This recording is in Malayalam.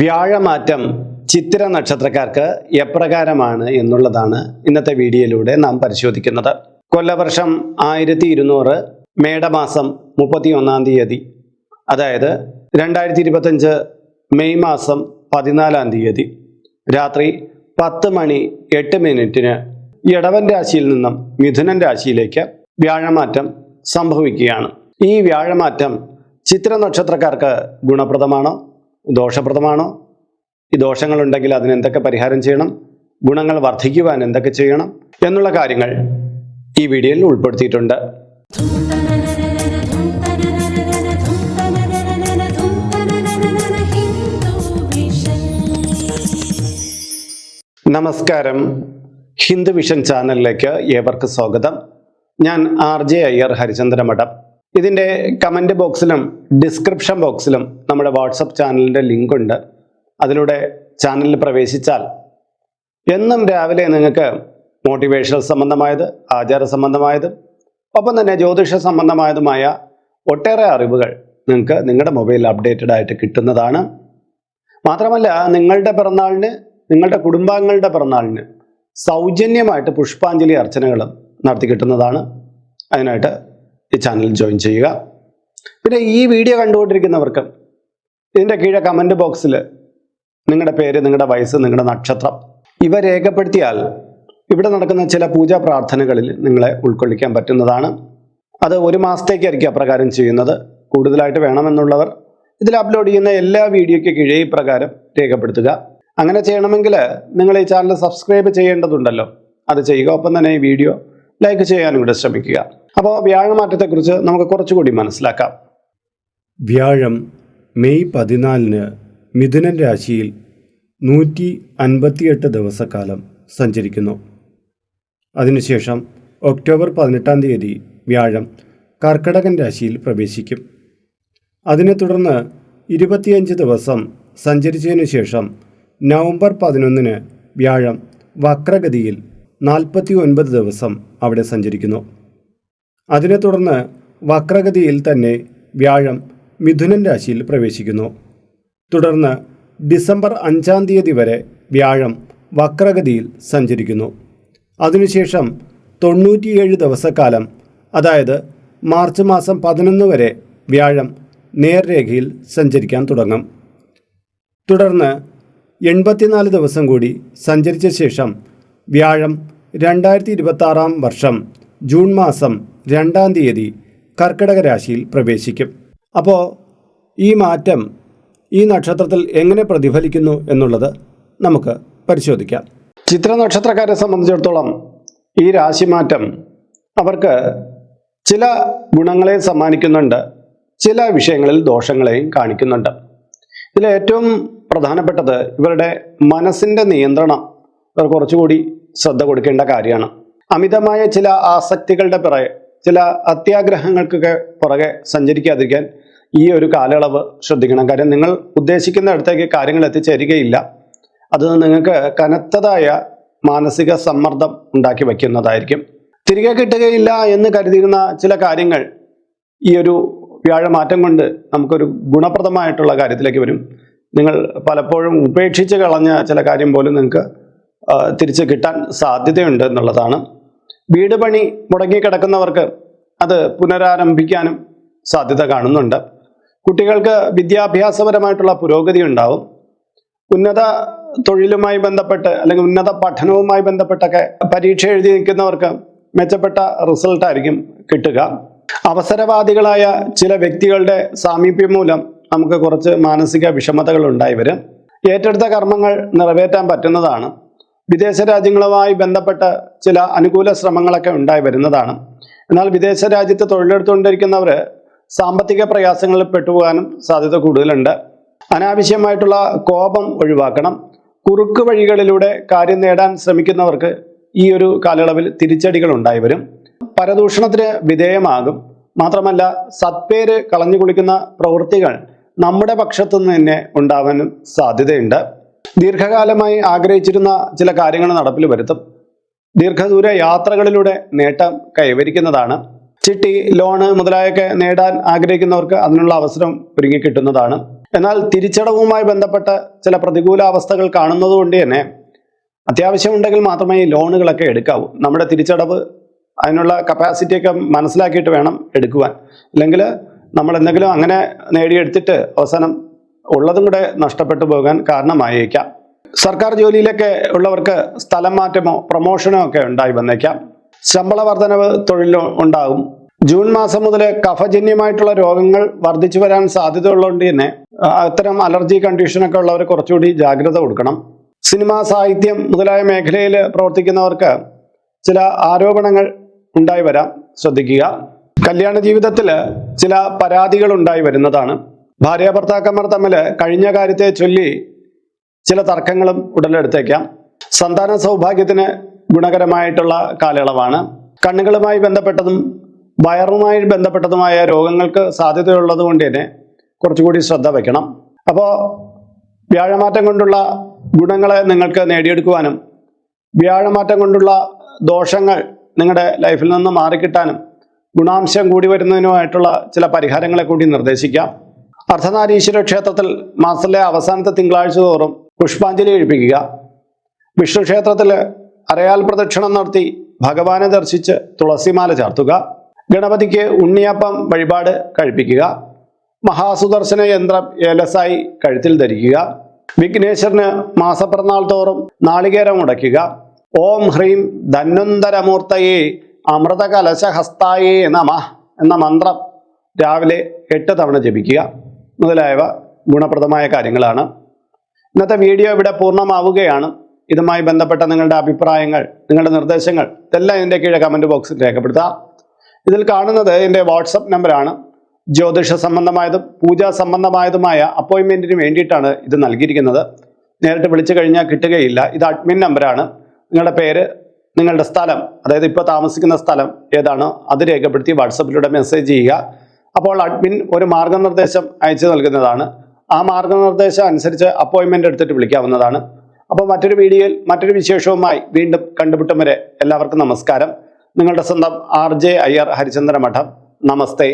വ്യാഴമാറ്റം ചിത്തിര നക്ഷത്രക്കാർക്ക് എപ്രകാരമാണ് എന്നുള്ളതാണ് ഇന്നത്തെ വീഡിയോയിലൂടെ നാം പരിശോധിക്കുന്നത്. കൊല്ലവർഷം ആയിരത്തി ഇരുന്നൂറ് മേടമാസം മുപ്പത്തി ഒന്നാം തീയതി. അതായത് രണ്ടായിരത്തി ഇരുപത്തഞ്ച് മെയ് മാസം പതിനാലാം തീയതി. രാത്രി പത്ത് മണി എട്ട് മിനിറ്റിന് ഇടവൻ രാശിയിൽ നിന്നും മിഥുനൻ രാശിയിലേക്ക് വ്യാഴമാറ്റം സംഭവിക്കുകയാണ്. ഈ വ്യാഴമാറ്റം ചിത്ര നക്ഷത്രക്കാർക്ക് ഗുണപ്രദമാണോ? ദോഷപ്രദമാണോ? ഈ ദോഷങ്ങളുണ്ടെങ്കിൽ അതിന് എന്തൊക്കെ പരിഹാരം ചെയ്യണം? ഗുണങ്ങൾ വർദ്ധിക്കുവാൻ എന്തൊക്കെ ചെയ്യണം? എന്നുള്ള കാര്യങ്ങൾ ഈ വീഡിയോയിൽ ഉൾപ്പെടുത്തിയിട്ടുണ്ട്. നമസ്കാരം. ഹിന്ദു വിഷൻ ചാനലിലേക്ക് ഏവർക്ക് സ്വാഗതം. ഞാൻ ആർ ജെ അയ്യർ ഹരിചന്ദ്ര മഠം ഇതിന്റെ കമന്റ് ബോക്സിലും ഡിസ്ക്രിപ്ഷൻ ബോക്സിലും നമ്മുടെ വാട്സപ്പ് ചാനലിന്റെ ലിങ്ക് ഉണ്ട്. അതിലൂടെ ചാനലിൽ പ്രവേശിച്ചാൽ എന്നും രാവിലെ നിങ്ങൾക്ക് മോട്ടിവേഷണൽ സംബന്ധമായത് ആചാര സംബന്ധമായതും ഒപ്പം തന്നെ ജ്യോതിഷ സംബന്ധമായതുമായ ഒട്ടേറെ അറിവുകൾ നിങ്ങൾക്ക് നിങ്ങളുടെ മൊബൈൽ അപ്ഡേറ്റഡ് ആയിട്ട് കിട്ടുന്നതാണ്. മാത്രമല്ല നിങ്ങളുടെ പിറന്നാളിന് നിങ്ങളുടെ കുടുംബാംഗങ്ങളുടെ പിറന്നാളിന് സൗജന്യമായിട്ട് പുഷ്പാഞ്ജലി അർച്ചനകളും നടത്തി കിട്ടുന്നതാണ്. അതിനായിട്ട് ഈ ചാനൽ ജോയിൻ ചെയ്യുക. പിന്നെ ഈ വീഡിയോ കണ്ടുകൊണ്ടിരിക്കുന്നവർക്ക് ഇതിന്റെ കീഴെ കമന്റ് ബോക്സിൽ നിങ്ങളുടെ പേര് നിങ്ങളുടെ വയസ്സ് നിങ്ങളുടെ നക്ഷത്രം. ഇവ രേഖപ്പെടുത്തിയാൽ ഇവിടെ നടക്കുന്ന ചില പൂജാ പ്രാർത്ഥനകളിൽ നിങ്ങളെ ഉൾക്കൊള്ളിക്കാൻ പറ്റുന്നതാണ്. അത് ഒരു മാസത്തേക്കായിരിക്കും അപ്രകാരം ചെയ്യുന്നത്. കൂടുതലായിട്ട് വേണമെന്നുള്ളവർ ഇതിൽ അപ്ലോഡ് ചെയ്യുന്ന എല്ലാ വീഡിയോയ്ക്ക് കീഴേ ഇപ്രകാരം രേഖപ്പെടുത്തുക. അങ്ങനെ ചെയ്യണമെങ്കിൽ നിങ്ങൾ ഈ ചാനൽ സബ്സ്ക്രൈബ് ചെയ്യേണ്ടതുണ്ടല്ലോ. അത് ചെയ്യുക. ഒപ്പം തന്നെ ഈ വീഡിയോ ലൈക്ക് ചെയ്യാനും കൂടെ ശ്രമിക്കുക. അപ്പോൾ വ്യാഴമാറ്റത്തെക്കുറിച്ച് നമുക്ക് കുറച്ചുകൂടി മനസ്സിലാക്കാം. വ്യാഴം മെയ് പതിനാലിന് മിഥുനൻ രാശിയിൽ നൂറ്റി അൻപത്തിയെട്ട് ദിവസക്കാലം സഞ്ചരിക്കുന്നു. അതിനുശേഷം ഒക്ടോബർ പതിനെട്ടാം തീയതി വ്യാഴം കർക്കടകൻ രാശിയിൽ പ്രവേശിക്കും. അതിനെ തുടർന്ന് ഇരുപത്തിയഞ്ച് ദിവസം സഞ്ചരിച്ചതിനു ശേഷം നവംബർ പതിനൊന്നിന് വ്യാഴം വക്രഗതിയിൽ നാൽപ്പത്തി ഒൻപത് ദിവസം അവിടെ സഞ്ചരിക്കുന്നു. അതിനെ തുടർന്ന് വക്രഗതിയിൽ തന്നെ വ്യാഴം മിഥുനൻ രാശിയിൽ പ്രവേശിക്കുന്നു. തുടർന്ന് ഡിസംബർ അഞ്ചാം തീയതി വരെ വ്യാഴം വക്രഗതിയിൽ സഞ്ചരിക്കുന്നു. അതിനുശേഷം തൊണ്ണൂറ്റിയേഴ് ദിവസക്കാലം അതായത് മാർച്ച് മാസം പതിനൊന്ന് വരെ വ്യാഴം നേർരേഖയിൽ സഞ്ചരിക്കാൻ തുടങ്ങും. തുടർന്ന് എൺപത്തിനാല് ദിവസം കൂടി സഞ്ചരിച്ച ശേഷം വ്യാഴം രണ്ടായിരത്തി ഇരുപത്താറാം വർഷം ജൂൺ മാസം രണ്ടാം തീയതി കർക്കിടക രാശിയിൽ പ്രവേശിക്കും. അപ്പോൾ ഈ മാറ്റം ഈ നക്ഷത്രത്തിൽ എങ്ങനെ പ്രതിഫലിക്കുന്നു എന്നുള്ളത് നമുക്ക് പരിശോധിക്കാം. ചിത്ര നക്ഷത്രക്കാരെ സംബന്ധിച്ചിടത്തോളം ഈ രാശിമാറ്റം അവർക്ക് ചില ഗുണങ്ങളെ സമ്മാനിക്കുന്നുണ്ട്. ചില വിഷയങ്ങളിൽ ദോഷങ്ങളെയും കാണിക്കുന്നുണ്ട്. ഇതിൽ ഏറ്റവും പ്രധാനപ്പെട്ടത് ഇവരുടെ മനസ്സിന്റെ നിയന്ത്രണം. ഇവർ കുറച്ചുകൂടി ശ്രദ്ധ കൊടുക്കേണ്ട കാര്യമാണ്. അമിതമായ ചില ആസക്തികളുടെ പിറകെ ചില അത്യാഗ്രഹങ്ങൾക്കൊക്കെ പുറകെ സഞ്ചരിക്കാതിരിക്കാൻ ഈ ഒരു കാലയളവ് ശ്രദ്ധിക്കണം. കാര്യം നിങ്ങൾ ഉദ്ദേശിക്കുന്ന അടുത്തേക്ക് കാര്യങ്ങൾ എത്തിച്ചേരുകയില്ല. അത് നിങ്ങൾക്ക് കനത്തതായ മാനസിക സമ്മർദ്ദം ഉണ്ടാക്കി വയ്ക്കുന്നതായിരിക്കും. തിരികെ കിട്ടുകയില്ല എന്ന് കരുതിയിരുന്ന ചില കാര്യങ്ങൾ ഈ ഒരു വ്യാഴമാറ്റം കൊണ്ട് നമുക്കൊരു ഗുണപ്രദമായിട്ടുള്ള കാര്യത്തിലേക്ക് വരും. നിങ്ങൾ പലപ്പോഴും ഉപേക്ഷിച്ച് കളഞ്ഞ ചില കാര്യം പോലും നിങ്ങൾക്ക് തിരിച്ച് കിട്ടാൻ സാധ്യതയുണ്ട് എന്നുള്ളതാണ് വീട് പണി മുടങ്ങിക്കിടക്കുന്നവർക്ക് അത് പുനരാരംഭിക്കാനും സാധ്യത കാണുന്നുണ്ട്. കുട്ടികൾക്ക് വിദ്യാഭ്യാസപരമായിട്ടുള്ള പുരോഗതി ഉണ്ടാവും. ഉന്നത തൊഴിലുമായി ബന്ധപ്പെട്ട് അല്ലെങ്കിൽ ഉന്നത പഠനവുമായി ബന്ധപ്പെട്ടൊക്കെ പരീക്ഷ എഴുതി നിൽക്കുന്നവർക്ക് മെച്ചപ്പെട്ട റിസൾട്ട് ആയിരിക്കും കിട്ടുക. അവസരവാദികളായ ചില വ്യക്തികളുടെ സാമീപ്യം മൂലം നമുക്ക് കുറച്ച് മാനസിക വിഷമതകൾ ഉണ്ടായി വരും. ഏറ്റെടുത്ത കർമ്മങ്ങൾ നിറവേറ്റാൻ പറ്റുന്നതാണ്. വിദേശ രാജ്യങ്ങളുമായി ബന്ധപ്പെട്ട ചില അനുകൂല ശ്രമങ്ങളൊക്കെ ഉണ്ടായി വരുന്നതാണ്. എന്നാൽ വിദേശ രാജ്യത്ത് തൊഴിലെടുത്തുകൊണ്ടിരിക്കുന്നവർ സാമ്പത്തിക പ്രയാസങ്ങളിൽ പെട്ടുപോകാനും സാധ്യത കൂടുതലുണ്ട്. അനാവശ്യമായിട്ടുള്ള കോപം ഒഴിവാക്കണം. കുറുക്ക് വഴികളിലൂടെ കാര്യം നേടാൻ ശ്രമിക്കുന്നവർക്ക് ഈ ഒരു കാലയളവിൽ തിരിച്ചടികൾ ഉണ്ടായി വരും. പരദൂഷണത്തിന് വിധേയമാകും. മാത്രമല്ല സത്പേര് കളഞ്ഞു കുളിക്കുന്ന പ്രവൃത്തികൾ നമ്മുടെ പക്ഷത്തു നിന്ന് തന്നെ ഉണ്ടാവാനും സാധ്യതയുണ്ട്. ദീർഘകാലമായി ആഗ്രഹിച്ചിരുന്ന ചില കാര്യങ്ങൾ നടപ്പിൽ വരുത്തും. ദീർഘദൂര യാത്രകളിലൂടെ നേട്ടം കൈവരിക്കുന്നതാണ്. ചിട്ടി ലോണ് മുതലായൊക്കെ നേടാൻ ആഗ്രഹിക്കുന്നവർക്ക് അതിനുള്ള അവസരം ഒരുങ്ങി കിട്ടുന്നതാണ്. എന്നാൽ തിരിച്ചടവുമായി ബന്ധപ്പെട്ട ചില പ്രതികൂല അവസ്ഥകൾ കാണുന്നതുകൊണ്ട് തന്നെ അത്യാവശ്യമുണ്ടെങ്കിൽ മാത്രമേ ഈ ലോണുകളൊക്കെ എടുക്കാവൂ. നമ്മുടെ തിരിച്ചടവ് അതിനുള്ള കപ്പാസിറ്റിയൊക്കെ മനസ്സിലാക്കിയിട്ട് വേണം എടുക്കുവാൻ. അല്ലെങ്കിൽ നമ്മൾ എന്തെങ്കിലും അങ്ങനെ നേടിയെടുത്തിട്ട് അവസാനം ഉള്ളതും കൂടെ നഷ്ടപ്പെട്ടു പോകാൻ കാരണമായേക്കാം. സർക്കാർ ജോലിയിലൊക്കെ ഉള്ളവർക്ക് സ്ഥലം മാറ്റമോ പ്രൊമോഷനോ ഒക്കെ ഉണ്ടായി വന്നേക്കാം. ശമ്പള വർധനവ് തൊഴിൽ ഉണ്ടാകും. ജൂൺ മാസം മുതൽ കഫജന്യമായിട്ടുള്ള രോഗങ്ങൾ വർദ്ധിച്ചു വരാൻ സാധ്യത ഉള്ളതുകൊണ്ട് തന്നെ അത്തരം അലർജി കണ്ടീഷനൊക്കെ ഉള്ളവർ കുറച്ചുകൂടി ജാഗ്രത കൊടുക്കണം. സിനിമ സാഹിത്യം മുതലായ മേഖലയിൽ പ്രവർത്തിക്കുന്നവർക്ക് ചില ആരോപണങ്ങൾ ഉണ്ടായി വരാം. ശ്രദ്ധിക്കുക. കല്യാണ ജീവിതത്തിൽ ചില പരാതികൾ ഉണ്ടായി വരുന്നതാണ്. ഭാര്യ ഭർത്താക്കന്മാർ തമ്മിൽ കഴിഞ്ഞ കാര്യത്തെ ചൊല്ലി ചില തർക്കങ്ങളും ഉടലെടുത്തേക്കാം. സന്താന സൗഭാഗ്യത്തിന് ഗുണകരമായിട്ടുള്ള കാലയളവാണ്. കണ്ണുകളുമായി ബന്ധപ്പെട്ടതും വയറുമായി ബന്ധപ്പെട്ടതുമായ രോഗങ്ങൾക്ക് സാധ്യതയുള്ളത് കൊണ്ട് തന്നെ കുറച്ചുകൂടി ശ്രദ്ധ വയ്ക്കണം. അപ്പോൾ വ്യാഴമാറ്റം കൊണ്ടുള്ള ഗുണങ്ങളെ നിങ്ങൾക്ക് നേടിയെടുക്കുവാനും വ്യാഴമാറ്റം കൊണ്ടുള്ള ദോഷങ്ങൾ നിങ്ങളുടെ ലൈഫിൽ നിന്ന് മാറിക്കിട്ടാനും ഗുണാംശം കൂടി വരുന്നതിനുമായിട്ടുള്ള ചില പരിഹാരങ്ങളെ കൂടി നിർദ്ദേശിക്കാം. അർദ്ധനാരീശ്വര ക്ഷേത്രത്തിൽ മാസത്തിലെ അവസാനത്തെ തിങ്കളാഴ്ച തോറും പുഷ്പാഞ്ജലി കഴിപ്പിക്കുക. വിഷ്ണു ക്ഷേത്രത്തിൽ അരയാൽ പ്രദക്ഷിണം നടത്തി ഭഗവാനെ ദർശിച്ച് തുളസിമാല ചാർത്തുക. ഗണപതിക്ക് ഉണ്ണിയപ്പം വഴിപാട് കഴിപ്പിക്കുക. മഹാസുദർശന യന്ത്രം ഏലസായി കഴുത്തിൽ ധരിക്കുക. വിഘ്നേശ്വരന് മാസപ്പിറന്നാൾ തോറും നാളികേരം ഉടയ്ക്കുക. ഓം ഹ്രീം ധന്വന്തരമൂർത്തയെ അമൃതകലശഹസ്തായേ നമ എന്ന മന്ത്രം രാവിലെ എട്ട് തവണ ജപിക്കുക. മുതലായവ ഗുണപ്രദമായ കാര്യങ്ങളാണ്. ഇന്നത്തെ വീഡിയോ ഇവിടെ പൂർണമാവുകയാണ്. ഇതുമായി ബന്ധപ്പെട്ട നിങ്ങളുടെ അഭിപ്രായങ്ങൾ നിങ്ങളുടെ നിർദ്ദേശങ്ങൾ ഇതെല്ലാം ഇതിന്റെ കീഴെ കമന്റ് ബോക്സിൽ രേഖപ്പെടുത്താം. ഇതിൽ കാണുന്നത് എന്റെ വാട്സപ്പ് നമ്പറാണ് ജ്യോതിഷ സംബന്ധമായതും പൂജാ സംബന്ധമായതുമായ അപ്പോയിൻമെന്റിന് വേണ്ടിയിട്ടാണ് ഇത് നൽകിയിരിക്കുന്നത്. നേരിട്ട് വിളിച്ചു കഴിഞ്ഞാൽ കിട്ടുകയില്ല. ഇത് അഡ്മിൻ നമ്പറാണ് നിങ്ങളുടെ പേര് നിങ്ങളുടെ സ്ഥലം അതായത് ഇപ്പോൾ താമസിക്കുന്ന സ്ഥലം ഏതാണോ? അത് രേഖപ്പെടുത്തി വാട്സപ്പിലൂടെ മെസ്സേജ് ചെയ്യുക. അപ്പോൾ അഡ്മിൻ ഒരു മാർഗനിർദ്ദേശം അയച്ചു നൽകുന്നതാണ്. ആ മാർഗനിർദ്ദേശം അനുസരിച്ച് അപ്പോയിൻമെന്റ് എടുത്തിട്ട് വിളിക്കാവുന്നതാണ്. അപ്പോൾ മറ്റൊരു വീഡിയോയിൽ മറ്റൊരു വിശേഷവുമായി വീണ്ടും കണ്ടുമുട്ടും വരെ എല്ലാവർക്കും നമസ്കാരം. നിങ്ങളുടെ സ്വന്തം ആർ ജെ അയ്യർ ഹരിചന്ദ്ര മഠം നമസ്തേ.